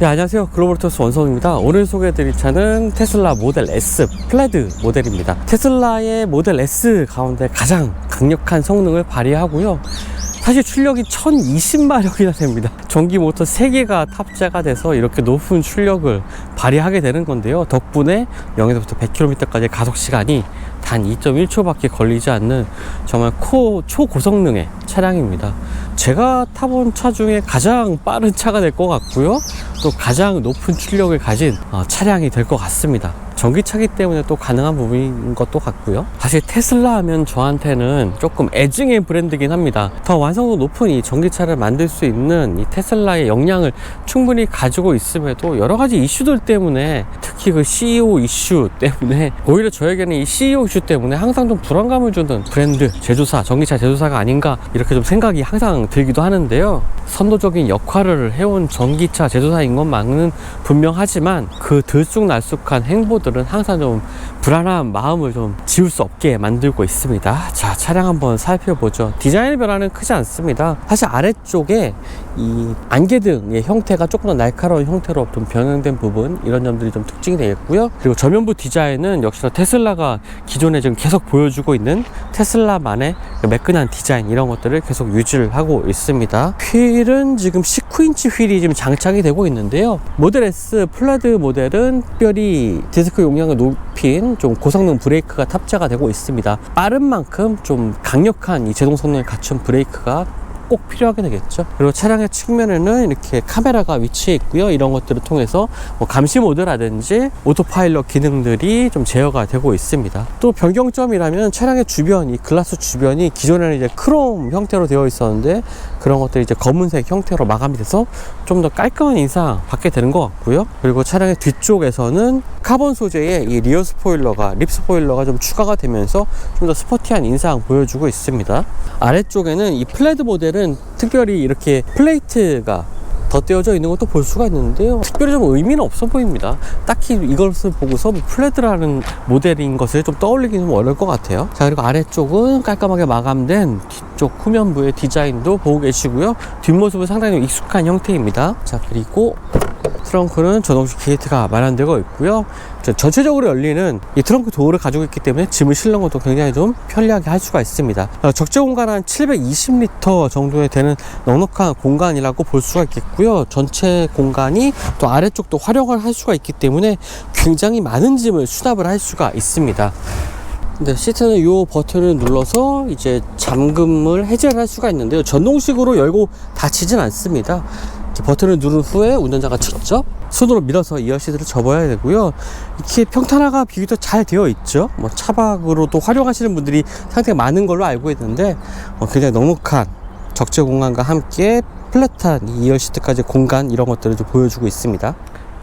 네, 안녕하세요. 글로벌 토스 원성입니다. 오늘 소개해드릴 차는 테슬라 모델 S 플레드 모델입니다. 테슬라의 모델 S 가운데 가장 강력한 성능을 발휘하고요. 사실 출력이 1020마력이나 됩니다. 전기 모터 3개가 탑재가 돼서 이렇게 높은 출력을 발휘하게 되는 건데요. 덕분에 0에서부터 100km까지 가속 시간이 단 2.1초밖에 걸리지 않는 정말 코, 초고성능의 차량입니다. 제가 타본 차 중에 가장 빠른 차가 될 것 같고요. 또 가장 높은 출력을 가진 어, 차량이 될 것 같습니다. 전기차기 때문에 또 가능한 부분인 것도 같고요. 사실 테슬라 하면 저한테는 조금 애증의 브랜드긴 합니다. 더 완성도 높은 이 전기차를 만들 수 있는 이 테슬라의 역량을 충분히 가지고 있음에도 여러 가지 이슈들 때문에 특히 그 CEO 이슈 때문에 오히려 저에게는 이 CEO 이슈 때문에 항상 좀 불안감을 주는 브랜드 제조사, 전기차 제조사가 아닌가 이렇게 좀 생각이 항상 들기도 하는데요. 선도적인 역할을 해온 전기차 제조사인 것만은 분명하지만 그 들쑥날쑥한 행보들은 항상 좀 불안한 마음을 좀 지울 수 없게 만들고 있습니다. 자, 차량 한번 살펴보죠. 디자인 변화는 크지 않습니다. 사실 아래쪽에 이 안개등의 형태가 조금 더 날카로운 형태로 좀 변형된 부분 이런 점들이 좀 특징이 되겠고요. 그리고 전면부 디자인은 역시나 테슬라가 기존에 지금 계속 보여주고 있는 테슬라만의 그 매끈한 디자인 이런 것들을 계속 유지를 하고 있습니다. 휠은 지금 19인치 휠이 지금 장착이 되고 있는데요. 모델 S 플라드 모델은 특별히 디스크 용량을 높 인좀 고성능 브레이크가 탑재가 되고 있습니다. 빠른 만큼 좀 강력한 이 제동 성능을 갖춘 브레이크가 꼭 필요하게 되겠죠. 그리고 차량의 측면에는 이렇게 카메라가 위치해 있고요. 이런 것들을 통해서 뭐 감시 모드라든지 오토파일럿 기능들이 좀 제어가 되고 있습니다. 또 변경점이라면 차량의 주변, 이 글라스 주변이 기존에는 이제 크롬 형태로 되어 있었는데 그런 것들이 이제 검은색 형태로 마감이 돼서 좀 더 깔끔한 인상 받게 되는 것 같고요. 그리고 차량의 뒤쪽에서는 카본 소재의 이 리어 스포일러가 립 스포일러가 좀 추가가 되면서 좀 더 스포티한 인상 보여주고 있습니다. 아래쪽에는 이 플레드 모델은 특별히 이렇게 플레이트가 덧대어져 있는 것도 볼 수가 있는데요. 특별히 좀 의미는 없어 보입니다. 딱히 이것을 보고서 뭐 플레드라는 모델인 것을 좀 떠올리기는 좀 어려울 것 같아요. 자, 그리고 아래쪽은 깔끔하게 마감된 뒤쪽 후면부의 디자인도 보고 계시고요. 뒷모습은 상당히 좀 익숙한 형태입니다. 자, 그리고 트렁크는 전동식 게이트가 마련되고 있고요. 저- 전체적으로 열리는 이 트렁크 도어를 가지고 있기 때문에 짐을 실는 것도 굉장히 좀 편리하게 할 수가 있습니다. 어, 적재 공간 한 720리터 정도에 되는 넉넉한 공간이라고 볼 수가 있겠고요. 전체 공간이 또 아래쪽도 활용을 할 수가 있기 때문에 굉장히 많은 짐을 수납을 할 수가 있습니다. 네, 시트는 이 버튼을 눌러서 이제 잠금을 해제를 할 수가 있는데요. 전동식으로 열고 닫히진 않습니다. 버튼을 누른 후에 운전자가 직접 손으로 밀어서 이어 시트를 접어야 되고요. 이렇게 평탄화가 비교적 잘 되어 있죠. 뭐 차박으로도 활용하시는 분들이 상당히 많은 걸로 알고 있는데 어, 굉장히 넉넉한 적재 공간과 함께 플랫한 이 이어 시트까지 공간 이런 것들을 좀 보여주고 있습니다.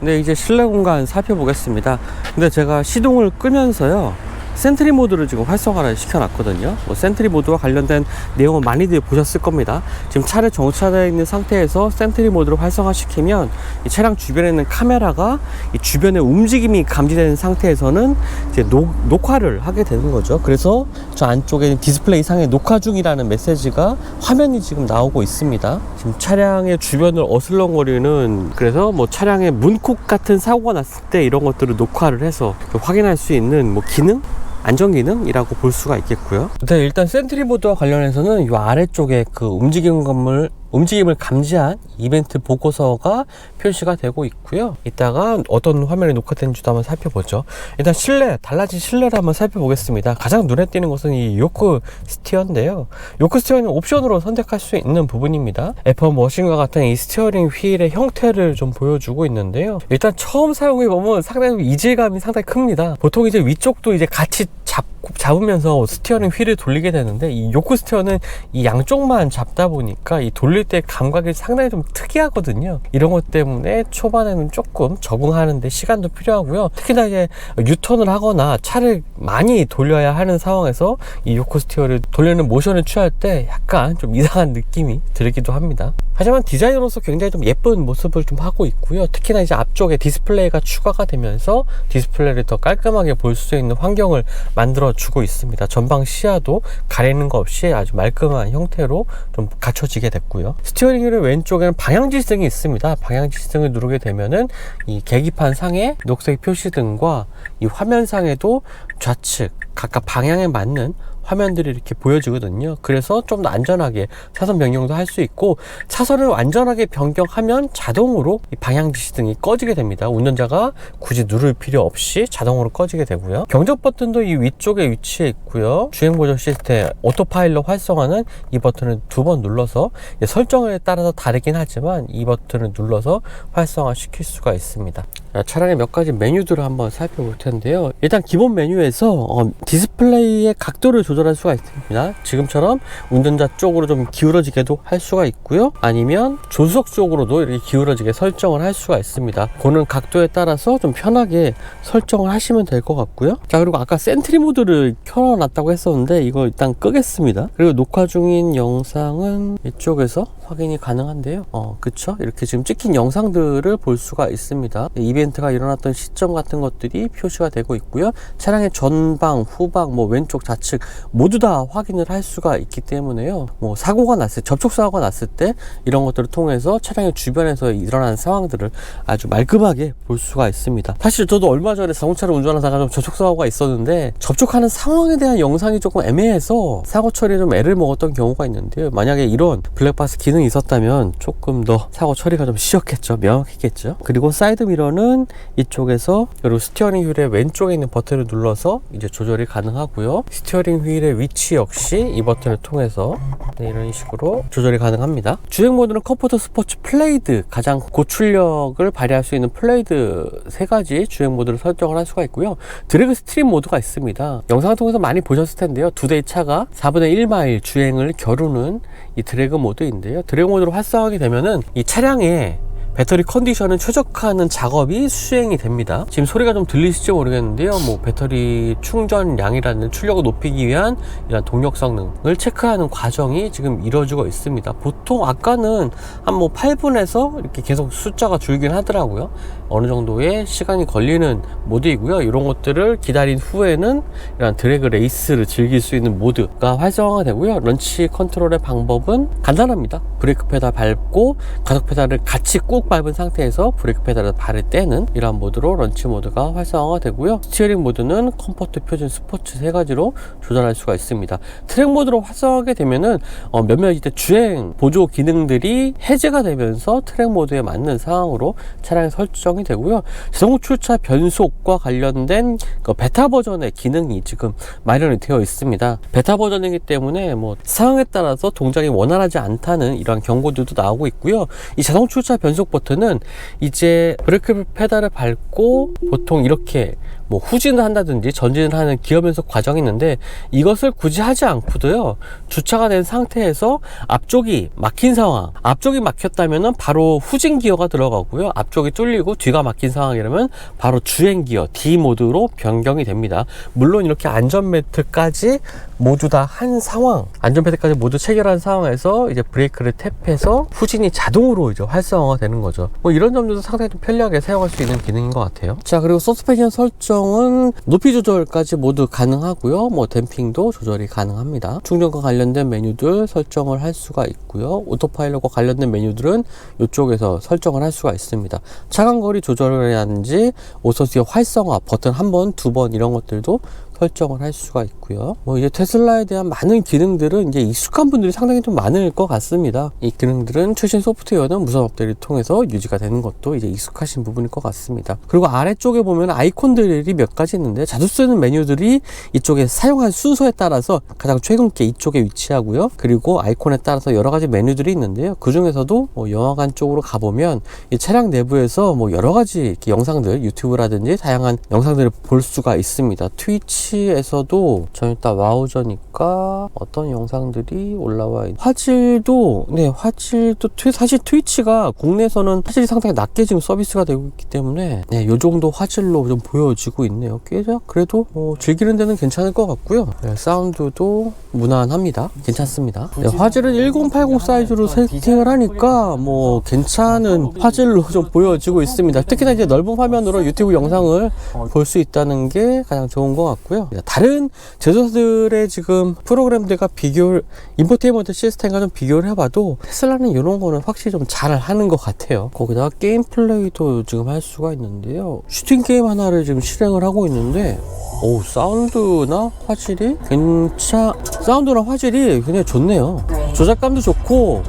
네, 이제 실내 공간 살펴보겠습니다. 근데 제가 시동을 끄면서요. 센트리 모드를 지금 활성화를 시켜놨거든요. 뭐 센트리 모드와 관련된 내용은 많이들 보셨을 겁니다. 지금 차를 정차되어 있는 상태에서 센트리 모드를 활성화시키면 이 차량 주변에 있는 카메라가 이 주변의 움직임이 감지되는 상태에서는 이제 녹, 녹화를 하게 되는 거죠. 그래서 저 안쪽에 디스플레이 상에 녹화 중이라는 메시지가 화면이 지금 나오고 있습니다. 지금 차량의 주변을 어슬렁거리는 그래서 뭐 차량의 문콕 같은 사고가 났을 때 이런 것들을 녹화를 해서 확인할 수 있는 뭐 기능 안전 기능이라고 볼 수가 있겠고요. 네, 일단 센트리 보드와 관련해서는 이 아래쪽에 그 움직임 건물 움직임을 감지한 이벤트 보고서가 표시가 되고 있고요. 이따가 어떤 화면이 녹화된지도 한번 살펴보죠. 일단 실내, 달라진 실내를 한번 살펴보겠습니다. 가장 눈에 띄는 것은 이 요크 스티어인데요. 요크 스티어는 옵션으로 선택할 수 있는 부분입니다. F1 머신과 같은 이 스티어링 휠의 형태를 좀 보여주고 있는데요. 일단 처음 사용해 보면 상당히 이질감이 상당히 큽니다. 보통 이제 위쪽도 이제 같이 잡고 잡으면서 스티어링 휠을 돌리게 되는데 이 요크 스티어는 이 양쪽만 잡다 보니까 이 돌릴 때 감각이 상당히 좀 특이하거든요. 이런 것 때문에 초반에는 조금 적응하는데 시간도 필요하고요. 특히나 이제 유턴을 하거나 차를 많이 돌려야 하는 상황에서 이 요크 스티어를 돌리는 모션을 취할 때 약간 좀 이상한 느낌이 들기도 합니다. 하지만 디자인으로서 굉장히 좀 예쁜 모습을 좀 하고 있고요. 특히나 이제 앞쪽에 디스플레이가 추가가 되면서 디스플레이를 더 깔끔하게 볼 수 있는 환경을 만들어 주고 있습니다. 전방 시야도 가리는 거 없이 아주 말끔한 형태로 좀 갖춰지게 됐고요. 스티어링 휠의 왼쪽에는 방향 지시등이 있습니다. 방향 지시등을 누르게 되면은 이 계기판 상에 녹색 표시등과 이 화면 상에도 좌측 각각 방향에 맞는 화면들이 이렇게 보여지거든요. 그래서 좀 더 안전하게 차선 변경도 할 수 있고 차선을 완전하게 변경하면 자동으로 이 방향 지시등이 꺼지게 됩니다. 운전자가 굳이 누를 필요 없이 자동으로 꺼지게 되고요. 경적 버튼도 이 위쪽에 위치해 있고요. 주행 보조 시스템 오토파일럿 활성화는 이 버튼을 두 번 눌러서 설정에 따라서 다르긴 하지만 이 버튼을 눌러서 활성화 시킬 수가 있습니다. 자, 차량의 몇 가지 메뉴들을 한번 살펴볼 텐데요. 일단 기본 메뉴에서 어, 디스플레이의 각도를 조절할 수가 있습니다. 지금처럼 운전자 쪽으로 좀 기울어지게도 할 수가 있고요. 아니면 조수석 쪽으로도 이렇게 기울어지게 설정을 할 수가 있습니다. 보는 각도에 따라서 좀 편하게 설정을 하시면 될 것 같고요. 자 그리고 아까 센트리 모드를 켜놨다고 했었는데 이거 일단 끄겠습니다. 그리고 녹화 중인 영상은 이쪽에서 확인이 가능한데요. 어 그쵸? 이렇게 지금 찍힌 영상들을 볼 수가 있습니다. 이벤트가 일어났던 시점 같은 것들이 표시가 되고 있고요. 차량의 전방, 후방, 뭐 왼쪽, 좌측 모두 다 확인을 할 수가 있기 때문에요. 뭐 사고가 났을 때, 접촉 사고가 났을 때 이런 것들을 통해서 차량의 주변에서 일어난 상황들을 아주 말끔하게 볼 수가 있습니다. 사실 저도 얼마 전에 자동차를 운전하다가 좀 접촉 사고가 있었는데 접촉하는 상황에 대한 영상이 조금 애매해서 사고 처리에 좀 애를 먹었던 경우가 있는데요. 만약에 이런 블랙박스 기능이 있었다면 조금 더 사고 처리가 좀 쉬웠겠죠. 명확했겠죠. 그리고 사이드 미러는 이쪽에서 그리고 스티어링 휠의 왼쪽에 있는 버튼을 눌러서 이제 조절이 가능하고요. 스티어링 휠의 위치 역시 이 버튼을 통해서 네, 이런 식으로 조절이 가능합니다. 주행 모드는 컴포트 스포츠 플레이드 가장 고출력을 발휘할 수 있는 플레이드 세 가지 주행 모드를 설정을 할 수가 있고요. 드래그 스트림 모드가 있습니다. 영상을 통해서 많이 보셨을 텐데요. 두 대의 차가 4분의 1마일 주행을 겨루는 이 드래그 모드인데요. 드래그 모드로 활성하게 되면은 이 차량의 배터리 컨디션을 최적화하는 작업이 수행이 됩니다. 지금 소리가 좀 들리실지 모르겠는데요. 뭐 배터리 충전량이라는 출력을 높이기 위한 이런 동력 성능을 체크하는 과정이 지금 이루어지고 있습니다. 보통 아까는 한 뭐 8분에서 이렇게 계속 숫자가 줄긴 하더라고요. 어느 정도의 시간이 걸리는 모드이고요. 이런 것들을 기다린 후에는 이런 드래그 레이스를 즐길 수 있는 모드가 활성화가 되고요. 런치 컨트롤의 방법은 간단합니다. 브레이크 페달 밟고 가속 페달을 같이 꾹 밟은 상태에서 브레이크 페달을 발을 떼는 이러한 모드로 런치 모드가 활성화가 되고요. 스티어링 모드는 컴포트, 표준, 스포츠 세 가지로 조절할 수가 있습니다. 트랙 모드로 활성화하게 되면은 어, 몇몇 이제 주행 보조 기능들이 해제가 되면서 트랙 모드에 맞는 상황으로 차량이 설정 이 되고요. 자동 출차 변속과 관련된 그 베타 버전의 기능이 지금 마련이 되어 있습니다. 베타 버전이기 때문에 뭐 상황에 따라서 동작이 원활하지 않다는 이러한 경고들도 나오고 있고요. 이 자동 출차 변속 버튼은 이제 브레이크 페달을 밟고 보통 이렇게 뭐 후진을 한다든지 전진을 하는 기어 변속 과정이 있는데 이것을 굳이 하지 않고도요 주차가 된 상태에서 앞쪽이 막힌 상황 앞쪽이 막혔다면은 바로 후진 기어가 들어가고요. 앞쪽이 뚫리고 뒤가 막힌 상황이라면 바로 주행 기어 D 모드로 변경이 됩니다. 물론 이렇게 안전벨트까지 모두 다 한 상황 안전벨트까지 모두 체결한 상황에서 이제 브레이크를 탭해서 후진이 자동으로 이제 활성화가 되는 거죠. 뭐 이런 점들도 상당히 좀 편리하게 사용할 수 있는 기능인 것 같아요. 자 그리고 서스펜션 설정 은 높이 조절까지 모두 가능하고요. 뭐 댐핑도 조절이 가능합니다. 충전과 관련된 메뉴들 설정을 할 수가 있고요. 오토파일럿과 관련된 메뉴들은 이쪽에서 설정을 할 수가 있습니다. 차간 거리 조절이라든지 오토스의 활성화 버튼 한 번, 두 번 이런 것들도 설정을 할 수가 있고요. 뭐 이제 테슬라에 대한 많은 기능들은 이제 익숙한 분들이 상당히 좀 많을 것 같습니다. 이 기능들은 최신 소프트웨어는 무선 업데이를 통해서 유지가 되는 것도 이제 익숙하신 부분일 것 같습니다. 그리고 아래쪽에 보면 아이콘들이 몇 가지 있는데 자주 쓰는 메뉴들이 이쪽에 사용한 순서에 따라서 가장 최근 게 이쪽에 위치하고요. 그리고 아이콘에 따라서 여러 가지 메뉴들이 있는데요. 그 중에서도 뭐 영화관 쪽으로 가보면 이 차량 내부에서 뭐 여러 가지 영상들 유튜브라든지 다양한 영상들을 볼 수가 있습니다. 트위치 트위치에서도 좀 이따 와우저니까 어떤 영상들이 올라와 있 화질도 네 화질도 트위, 사실 트위치가 국내에서는 화질이 상당히 낮게 지금 서비스가 되고 있기 때문에 네, 요 정도 화질로 좀 보여지고 있네요. 꽤 그래도 어, 즐기는 데는 괜찮을 것 같고요. 네, 사운드도 무난합니다. 괜찮습니다. 네, 화질은 1080 사이즈로 세팅을 하니까 뭐 괜찮은 화질로 좀 보여지고 있습니다. 특히나 이제 넓은 화면으로 유튜브 영상을 볼 수 있다는 게 가장 좋은 것 같고요. 다른 제조사들의 지금 프로그램들과 비교를 인포테인먼트 시스템과 좀 비교를 해봐도 테슬라는 이런 거는 확실히 좀 잘 하는 것 같아요. 거기다가 게임 플레이도 지금 할 수가 있는데요. 슈팅 게임 하나를 지금 실행을 하고 있는데 오 사운드나 화질이 괜찮 사운드나 화질이 굉장히 좋네요. 조작감도 좋고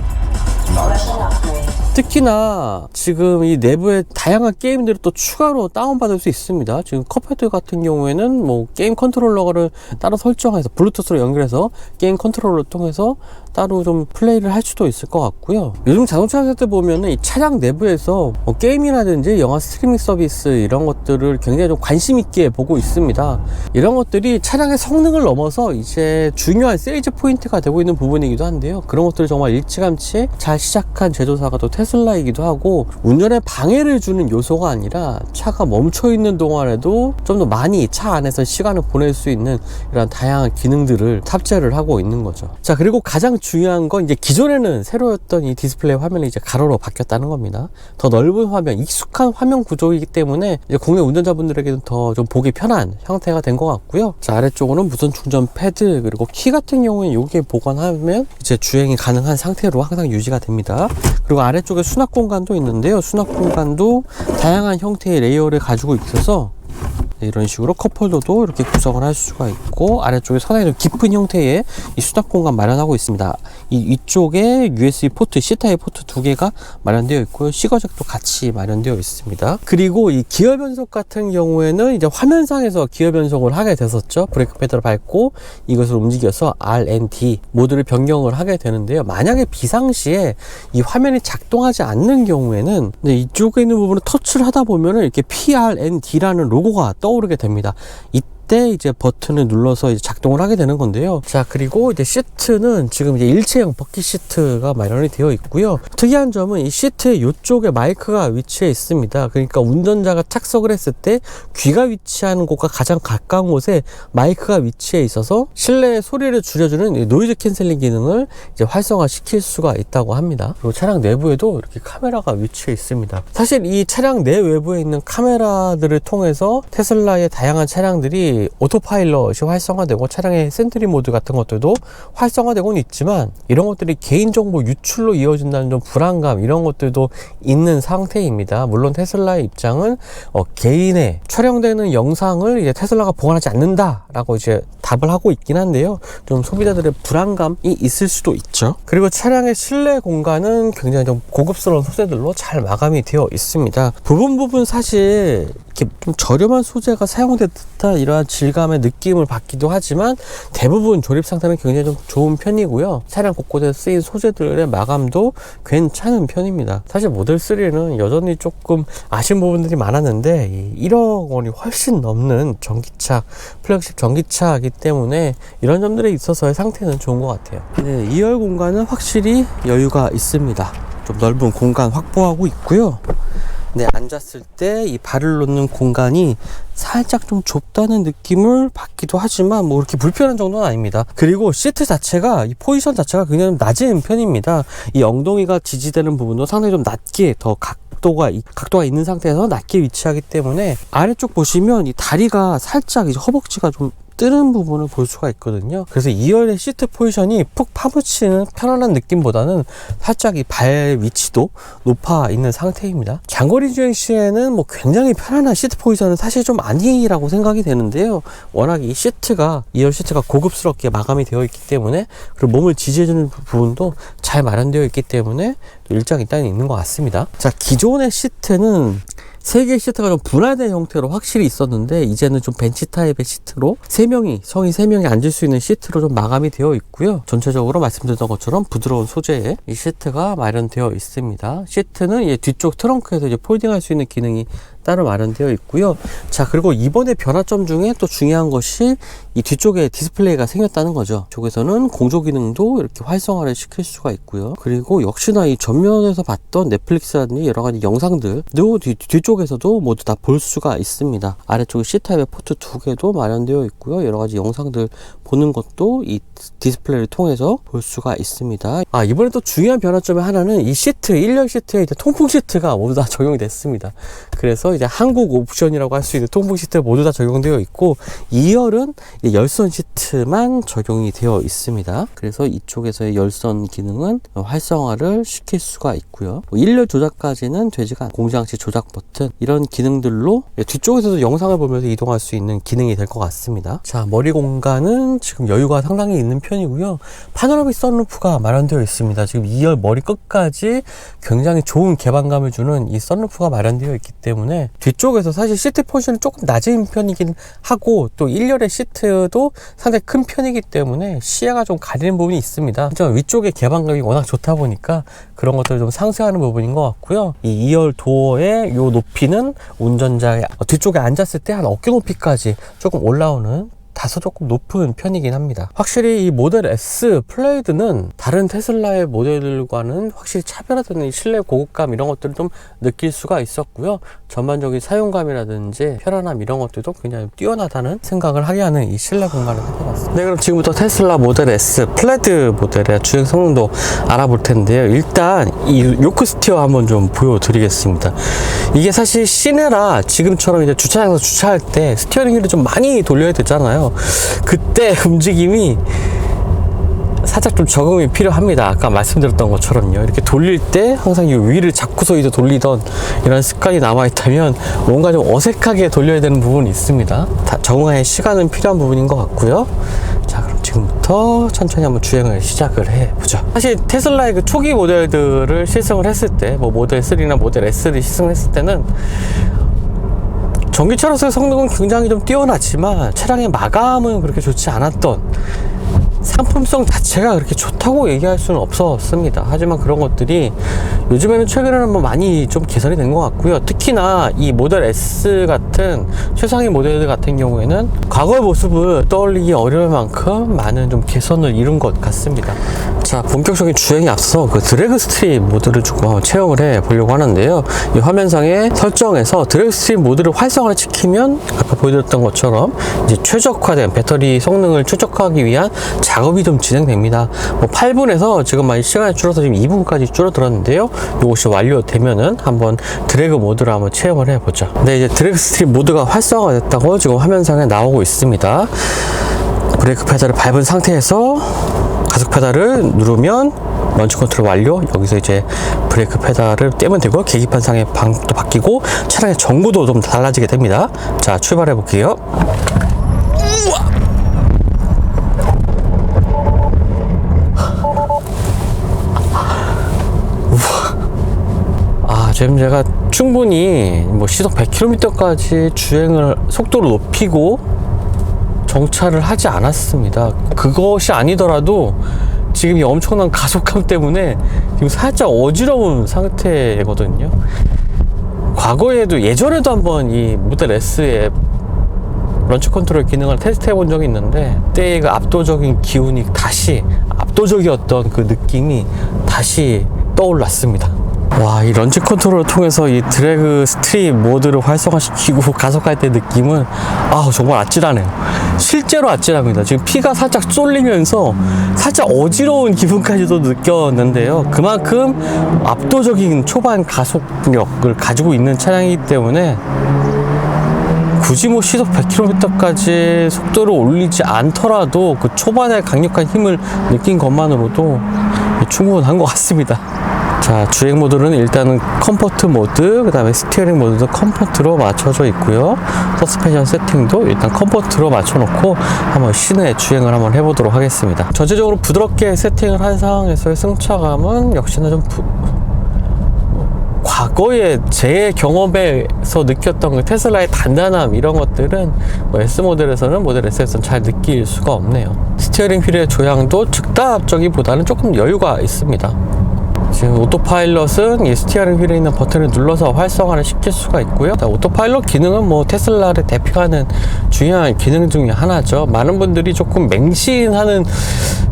특히나 지금 이 내부에 다양한 게임들을 또 추가로 다운받을 수 있습니다. 지금 컵헤드 같은 경우에는 뭐 게임 컨트롤러를 따로 설정해서 블루투스로 연결해서 게임 컨트롤러를 통해서 따로 좀 플레이를 할 수도 있을 것 같고요. 요즘 자동차 때 보면은 이 차량 내부에서 뭐 게임이라든지 영화 스트리밍 서비스 이런 것들을 굉장히 좀 관심 있게 보고 있습니다. 이런 것들이 차량의 성능을 넘어서 이제 중요한 세일즈 포인트가 되고 있는 부분이기도 한데요. 그런 것들을 정말 일찌감치 잘 시작한 제조사가 또 테 슬라이기도 하고 운전에 방해를 주는 요소가 아니라 차가 멈춰 있는 동안에도 좀 더 많이 차 안에서 시간을 보낼 수 있는 이런 다양한 기능들을 탑재를 하고 있는 거죠. 자, 그리고 가장 중요한 건 이제 기존에는 세로였던 이 디스플레이 화면이 이제 가로로 바뀌었다는 겁니다. 더 넓은 화면, 익숙한 화면 구조이기 때문에 이제 국내 운전자분들에게는 더 좀 보기 편한 형태가 된 것 같고요. 자, 아래쪽으로는 무선 충전 패드 그리고 키 같은 경우에 여기에 보관하면 이제 주행이 가능한 상태로 항상 유지가 됩니다. 그리고 아래쪽에 수납 공간도 있는데요. 수납 공간도 다양한 형태의 레이어를 가지고 있어서 네, 이런 식으로 컵홀더도 이렇게 구성을 할 수가 있고 아래쪽에 상당히 좀 깊은 형태의 이 수납 공간 마련하고 있습니다. 이 위쪽에 USB 포트, C타입 포트 두 개가 마련되어 있고요. 시거잭도 같이 마련되어 있습니다. 그리고 이 기어 변속 같은 경우에는 이제 화면상에서 기어 변속을 하게 됐었죠. 브레이크 페달을 밟고 이것을 움직여서 R&D 모드를 변경을 하게 되는데요. 만약에 비상시에 이 화면이 작동하지 않는 경우에는 네, 이쪽에 있는 부분을 터치를 하다 보면은 이렇게 PRND라는 로고가 떠 오르게 됩니다. 이때 이제 버튼을 눌러서 이제 작동을 하게 되는 건데요. 자, 그리고 이제 시트는 지금 이제 일체형 버킷 시트가 마련이 되어 있고요. 특이한 점은 이 시트의 이쪽에 마이크가 위치해 있습니다. 그러니까 운전자가 착석을 했을 때 귀가 위치하는 곳과 가장 가까운 곳에 마이크가 위치해 있어서 실내 소리를 줄여주는 이 노이즈 캔슬링 기능을 이제 활성화시킬 수가 있다고 합니다. 그리고 차량 내부에도 이렇게 카메라가 위치해 있습니다. 사실 이 차량 내외부에 있는 카메라들을 통해서 테슬라의 다양한 차량들이 오토파일럿이 활성화되고 차량의 센트리 모드 같은 것들도 활성화되고는 있지만 이런 것들이 개인정보 유출로 이어진다는 좀 불안감 이런 것들도 있는 상태입니다. 물론 테슬라의 입장은 어, 개인의 촬영되는 영상을 이제 테슬라가 보관하지 않는다라고 이제 답을 하고 있긴 한데요. 좀 소비자들의 불안감이 있을 수도 있죠. 그리고 차량의 실내 공간은 굉장히 좀 고급스러운 소재들로 잘 마감이 되어 있습니다. 부분 부분 사실 이렇게 좀 저렴한 소재가 사용된 듯한 이러한 질감의 느낌을 받기도 하지만 대부분 조립 상태는 굉장히 좀 좋은 편이고요. 차량 곳곳에 쓰인 소재들의 마감도 괜찮은 편입니다. 사실 모델 3는 여전히 조금 아쉬운 부분들이 많았는데 1억 원이 훨씬 넘는 전기차 플래그십 전기차이기 때문에 이런 점들에 있어서의 상태는 좋은 것 같아요. 네, 2열 공간은 확실히 여유가 있습니다. 좀 넓은 공간 확보하고 있고요. 네, 앉았을 때 이 발을 놓는 공간이 살짝 좀 좁다는 느낌을 받기도 하지만 뭐 그렇게 불편한 정도는 아닙니다. 그리고 시트 자체가 이 포지션 자체가 굉장히 낮은 편입니다. 이 엉덩이가 지지되는 부분도 상당히 좀 낮게 더 각도가 각도가 있는 상태에서 낮게 위치하기 때문에 아래쪽 보시면 이 다리가 살짝 이제 허벅지가 좀 뜨는 부분을 볼 수가 있거든요. 그래서 2열의 시트 포지션이 푹 파묻히는 편안한 느낌보다는 살짝 이 발 위치도 높아 있는 상태입니다. 장거리 주행 시에는 뭐 굉장히 편안한 시트 포지션은 사실 좀 아니라고 생각이 되는데요. 워낙 이 시트가 2열 시트가 고급스럽게 마감이 되어 있기 때문에 그리고 몸을 지지해주는 부분도 잘 마련되어 있기 때문에 일장일단이 있는 것 같습니다. 자, 기존의 시트는 세 개의 시트가 좀 분할된 형태로 확실히 있었는데 이제는 좀 벤치 타입의 시트로 세 명이 성인 세 명이 앉을 수 있는 시트로 좀 마감이 되어 있고요. 전체적으로 말씀드렸던 것처럼 부드러운 소재의 이 시트가 마련되어 있습니다. 시트는 이 뒤쪽 트렁크에서 이제 폴딩할 수 있는 기능이 따로 마련되어 있고요. 자, 그리고 이번에 변화점 중에 또 중요한 것이 이 뒤쪽에 디스플레이가 생겼다는 거죠. 쪽에서는 공조 기능도 이렇게 활성화를 시킬 수가 있고요. 그리고 역시나 이 전면에서 봤던 넷플릭스라든지 여러 가지 영상들도 뒤, 뒤쪽에서도 모두 다 볼 수가 있습니다. 아래쪽에 C타입의 포트 두 개도 마련되어 있고요. 여러 가지 영상들 보는 것도 이 디스플레이를 통해서 볼 수가 있습니다. 아, 이번에 또 중요한 변화점의 하나는 이 시트, 1열 시트에 이제 통풍 시트가 모두 다 적용이 됐습니다. 그래서 이제 한국 옵션이라고 할 수 있는 통풍 시트 모두 다 적용되어 있고 2열은 이제 열선 시트만 적용이 되어 있습니다. 그래서 이쪽에서의 열선 기능은 활성화를 시킬 수가 있고요. 1열 조작까지는 되지가 않고 공장치 조작 버튼 이런 기능들로 뒤쪽에서도 영상을 보면서 이동할 수 있는 기능이 될 것 같습니다. 자, 머리 공간은 지금 여유가 상당히 있는 편이고요. 파노라믹 선루프가 마련되어 있습니다. 지금 2열 머리 끝까지 굉장히 좋은 개방감을 주는 이 선루프가 마련되어 있기 때문에 뒤쪽에서 사실 시트 포지션이 조금 낮은 편이긴 하고 또 1열의 시트도 상당히 큰 편이기 때문에 시야가 좀 가리는 부분이 있습니다. 위쪽의 개방감이 워낙 좋다 보니까 그런 것들을 좀 상쇄하는 부분인 것 같고요. 이 2열 도어의 요 높이는 운전자의 뒤쪽에 앉았을 때 한 어깨 높이까지 조금 올라오는 다소 조금 높은 편이긴 합니다. 확실히 이 모델 S 플레이드는 다른 테슬라의 모델들과는 확실히 차별화되는 이 실내 고급감 이런 것들을 좀 느낄 수가 있었고요. 전반적인 사용감이라든지 편안함 이런 것들도 굉장히 뛰어나다는 생각을 하게 하는 이 실내 공간을 해봤습니다. 네, 그럼 지금부터 테슬라 모델 S 플레드 모델의 주행 성능도 알아볼 텐데요. 일단 이 요크 스티어 한번 좀 보여드리겠습니다. 이게 사실 시내라 지금처럼 이제 주차장에서 주차할 때 스티어링 휠을 좀 많이 돌려야 되잖아요. 그때 움직임이 살짝 좀 적응이 필요합니다. 아까 말씀드렸던 것처럼요. 이렇게 돌릴 때 항상 이 위를 잡고서 이제 돌리던 이런 습관이 남아있다면 뭔가 좀 어색하게 돌려야 되는 부분이 있습니다. 다 적응할 시간은 필요한 부분인 것 같고요. 자, 그럼 지금부터 천천히 한번 주행을 시작을 해보죠. 사실 테슬라의 그 초기 모델들을 시승을 했을 때, 뭐 모델 3나 모델 S를 시승을 했을 때는 전기차로서의 성능은 굉장히 좀 뛰어나지만 차량의 마감은 그렇게 좋지 않았던 상품성 자체가 그렇게 좋다고 얘기할 수는 없었습니다. 하지만 그런 것들이 요즘에는 최근에는 뭐 많이 좀 개선이 된 것 같고요. 특히나 이 모델 S 같은 최상위 모델들 같은 경우에는 과거의 모습을 떠올리기 어려울 만큼 많은 좀 개선을 이룬 것 같습니다. 자, 본격적인 주행에 앞서 그 드래그 스트립 모드를 조금 체험을 해 보려고 하는데요. 이 화면상의 설정에서 드래그 스트립 모드를 활성화를 시키면 아까 보여드렸던 것처럼 이제 최적화된 배터리 성능을 최적화하기 위한 작업이 좀 진행됩니다. 뭐 8분에서 지금 많이 시간이 줄어서 지금 2분까지 줄어들었는데요. 이것이 완료되면은 한번 드래그 모드를 한번 체험을 해보죠. 네, 이제 드래그 스트립 모드가 활성화됐다고 지금 화면상에 나오고 있습니다. 브레이크 페달을 밟은 상태에서 가속 페달을 누르면 런치 컨트롤 완료. 여기서 이제 브레이크 페달을 떼면 되고 계기판 상의 방도 바뀌고 차량의 정보도 좀 달라지게 됩니다. 자, 출발해 볼게요. 아, 지금 제가 충분히 뭐 시속 100km까지 주행을 속도를 높이고 정차를 하지 않았습니다. 그것이 아니더라도 지금 이 엄청난 가속감 때문에 지금 살짝 어지러운 상태거든요. 과거에도 예전에도 한번 이 모델 S의 런치 컨트롤 기능을 테스트 해 본 적이 있는데 그때의 그 압도적인 기운이 다시 압도적이었던 그 느낌이 다시 떠올랐습니다. 와, 이 런치 컨트롤을 통해서 이 드래그 스트립 모드를 활성화시키고 가속할 때 느낌은 아 정말 아찔하네요. 실제로 아찔합니다. 지금 피가 살짝 쏠리면서 살짝 어지러운 기분까지도 느꼈는데요. 그만큼 압도적인 초반 가속력을 가지고 있는 차량이기 때문에 굳이 뭐 시속 100km까지 속도를 올리지 않더라도 그 초반에 강력한 힘을 느낀 것만으로도 충분한 것 같습니다. 자, 주행 모드는 일단은 컴포트 모드, 그 다음에 스티어링 모드도 컴포트로 맞춰져 있고요. 서스펜션 세팅도 일단 컴포트로 맞춰 놓고 한번 시내 주행을 한번 해보도록 하겠습니다. 전체적으로 부드럽게 세팅을 한 상황에서의 승차감은 역시나 좀 부, 과거에 제 경험에서 느꼈던 그 테슬라의 단단함 이런 것들은 뭐 S 모델에서는 모델 S에서는 잘 느낄 수가 없네요. 스티어링 휠의 조향도 즉답적이보다는 조금 여유가 있습니다. 지금 오토파일럿은 이 스티어링 휠에 있는 버튼을 눌러서 활성화를 시킬 수가 있고요. 자, 오토파일럿 기능은 뭐 테슬라를 대표하는 중요한 기능 중에 하나죠. 많은 분들이 조금 맹신하는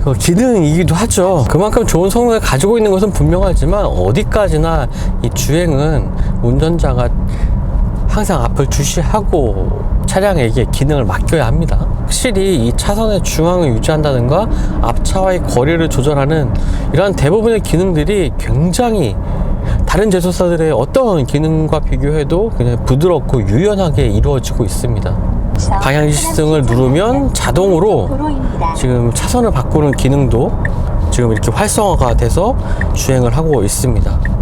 그 기능이기도 하죠. 그만큼 좋은 성능을 가지고 있는 것은 분명하지만 어디까지나 이 주행은 운전자가 항상 앞을 주시하고 차량에게 기능을 맡겨야 합니다. 확실히 이 차선의 중앙을 유지한다든가 앞차와의 거리를 조절하는 이러한 대부분의 기능들이 굉장히 다른 제조사들의 어떤 기능과 비교해도 그냥 부드럽고 유연하게 이루어지고 있습니다. 방향 시승을 누르면 자동으로 지금 차선을 바꾸는 기능도 지금 이렇게 활성화가 돼서 주행을 하고 있습니다.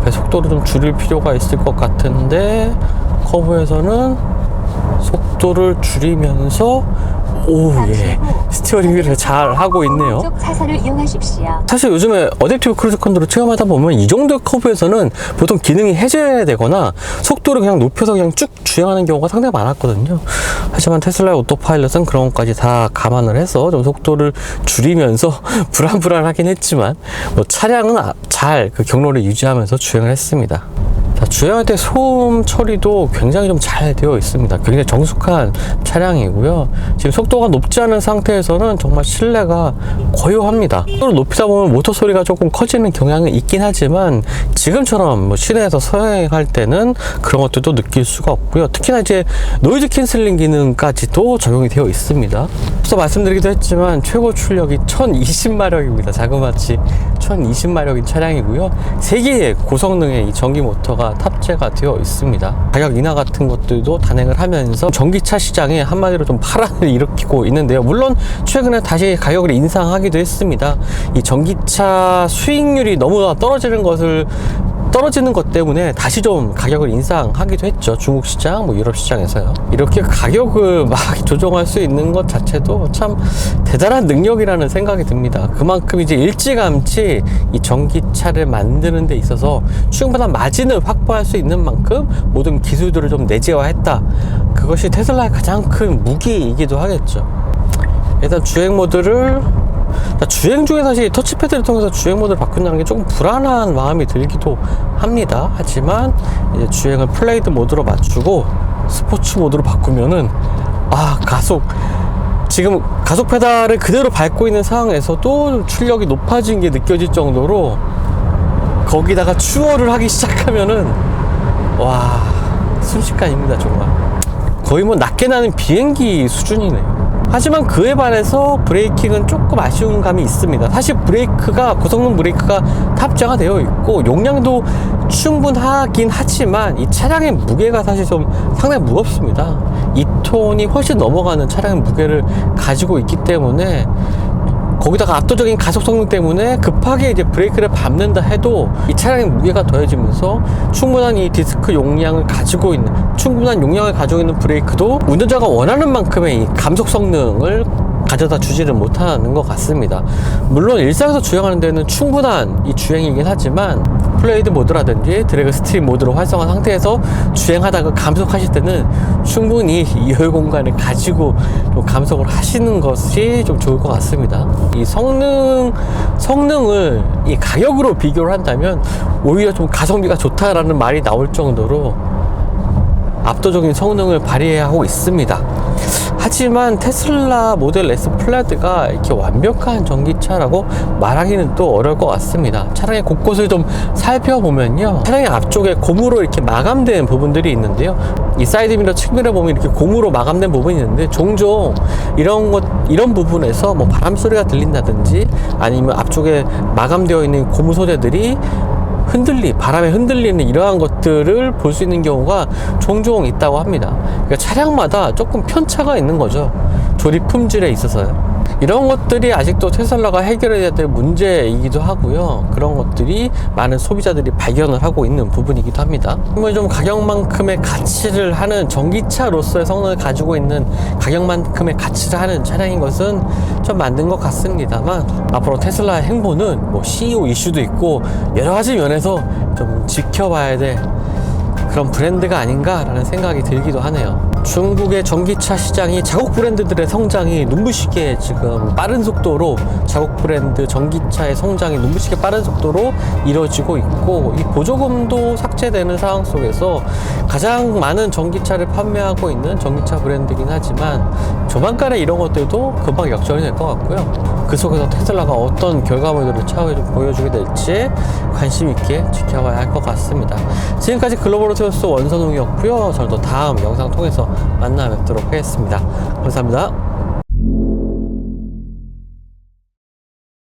앞에 속도를 좀 줄일 필요가 있을 것 같은데 커브에서는 속도를 줄이면서 오 예 스티어링 휠을 잘 하고 있네요. 왼쪽 차선을 이용하십시오. 사실 요즘에 어댑티브 크루즈 컨트롤 체험하다 보면 이 정도 커브에서는 보통 기능이 해제되거나 속도를 그냥 높여서 그냥 쭉 주행하는 경우가 상당히 많았거든요. 하지만 테슬라의 오토파일럿은 그런 것까지 다 감안을 해서 좀 속도를 줄이면서 불안불안하긴 했지만 뭐 차량은 잘 그 경로를 유지하면서 주행을 했습니다. 때 소음 처리도 굉장히 좀 잘 되어 있습니다. 굉장히 정숙한 차량이고요. 지금 속도가 높지 않은 상태에서는 정말 실내가 고요합니다. 속도를 높이다 보면 모터 소리가 조금 커지는 경향은 있긴 하지만 지금처럼 뭐 시내에서 서행할 때는 그런 것들도 느낄 수가 없고요. 특히나 이제 노이즈 캔슬링 기능까지도 적용이 되어 있습니다. 앞서 말씀드리기도 했지만 최고 출력이 1020마력입니다. 자그마치 1020마력인 차량이고요. 3개의 고성능의 이 전기 모터가 탑재가 되어 있습니다. 가격 인하 같은 것들도 단행을 하면서 전기차 시장에 한마디로 좀 파란을 일으키고 있는데요. 물론 최근에 다시 가격을 인상하기도 했습니다. 이 전기차 수익률이 너무 떨어지는 것을 떨어지는 것 때문에 다시 좀 가격을 인상하기도 했죠. 중국 시장, 뭐 유럽 시장에서요. 이렇게 가격을 막 조정할 수 있는 것 자체도 참 대단한 능력이라는 생각이 듭니다. 그만큼 이제 일찌감치 이 전기차를 만드는 데 있어서 충분한 마진을 확보할 수 있는 만큼 모든 기술들을 좀 내재화했다. 그것이 테슬라의 가장 큰 무기이기도 하겠죠. 일단 주행 모드를 자, 주행 중에 사실 터치패드를 통해서 주행 모드를 바꾼다는 게 조금 불안한 마음이 들기도 합니다. 하지만 이제 주행을 플레이드 모드로 맞추고 스포츠 모드로 바꾸면은 아 가속 지금 가속 페달을 그대로 밟고 있는 상황에서도 출력이 높아진 게 느껴질 정도로 거기다가 추월을 하기 시작하면은 와 순식간입니다 정말 거의 뭐 낮게 나는 비행기 수준이네요. 하지만 그에 반해서 브레이킹은 조금 아쉬운 감이 있습니다. 사실 브레이크가 고성능 브레이크가 탑재가 되어 있고 용량도 충분하긴 하지만 이 차량의 무게가 사실 좀 상당히 무겁습니다. 2톤이 훨씬 넘어가는 차량의 무게를 가지고 있기 때문에 거기다가 압도적인 가속 성능 때문에 급하게 이제 브레이크를 밟는다 해도 이 차량의 무게가 더해지면서 충분한 이 디스크 용량을 가지고 있는 충분한 용량을 가지고 있는 브레이크도 운전자가 원하는 만큼의 이 감속 성능을 가져다 주지를 못하는 것 같습니다. 물론 일상에서 주행하는 데는 충분한 이 주행이긴 하지만 플레이드 모드라든지 드래그 스트림 모드로 활성화 상태에서 주행하다가 감속하실 때는 충분히 이 여유 공간을 가지고 좀 감속을 하시는 것이 좀 좋을 것 같습니다. 이 성능 성능을 이 가격으로 비교를 한다면 오히려 좀 가성비가 좋다라는 말이 나올 정도로 압도적인 성능을 발휘하고 있습니다. 하지만 테슬라 모델 S 플라드가 이렇게 완벽한 전기차라고 말하기는 또 어려울 것 같습니다. 차량의 곳곳을 좀 살펴보면요. 차량의 앞쪽에 고무로 이렇게 마감된 부분들이 있는데요. 이 사이드미러 측면에 보면 이렇게 고무로 마감된 부분이 있는데 종종 이런 것 이런 부분에서 뭐 바람 소리가 들린다든지 아니면 앞쪽에 마감되어 있는 고무 소재들이 흔들리 바람에 흔들리는 이러한 것들을 볼 수 있는 경우가 종종 있다고 합니다. 그러니까 차량마다 조금 편차가 있는 거죠. 조립 품질에 있어서요. 이런 것들이 아직도 테슬라가 해결해야 될 문제이기도 하고요. 그런 것들이 많은 소비자들이 발견을 하고 있는 부분이기도 합니다. 좀 가격만큼의 가치를 하는 전기차로서의 성능을 가지고 있는 가격만큼의 가치를 하는 차량인 것은 좀 맞는 것 같습니다만 앞으로 테슬라의 행보는 뭐 CEO 이슈도 있고 여러 가지 면에서 좀 지켜봐야 될 그런 브랜드가 아닌가라는 생각이 들기도 하네요. 중국의 전기차 시장이 자국 브랜드들의 성장이 눈부시게 지금 빠른 속도로 자국 브랜드 전기차의 성장이 눈부시게 빠른 속도로 이루어지고 있고 이 보조금도 삭제되는 상황 속에서 가장 많은 전기차를 판매하고 있는 전기차 브랜드이긴 하지만 조만간에 이런 것들도 금방 역전이 될 것 같고요. 그 속에서 테슬라가 어떤 결과물들을 차후에 좀 보여주게 될지 관심 있게 지켜봐야 할 것 같습니다. 지금까지 글로벌 오토스 원선웅이었고요. 저는 또 다음 영상 통해서 만나 뵙도록 하겠습니다. 감사합니다.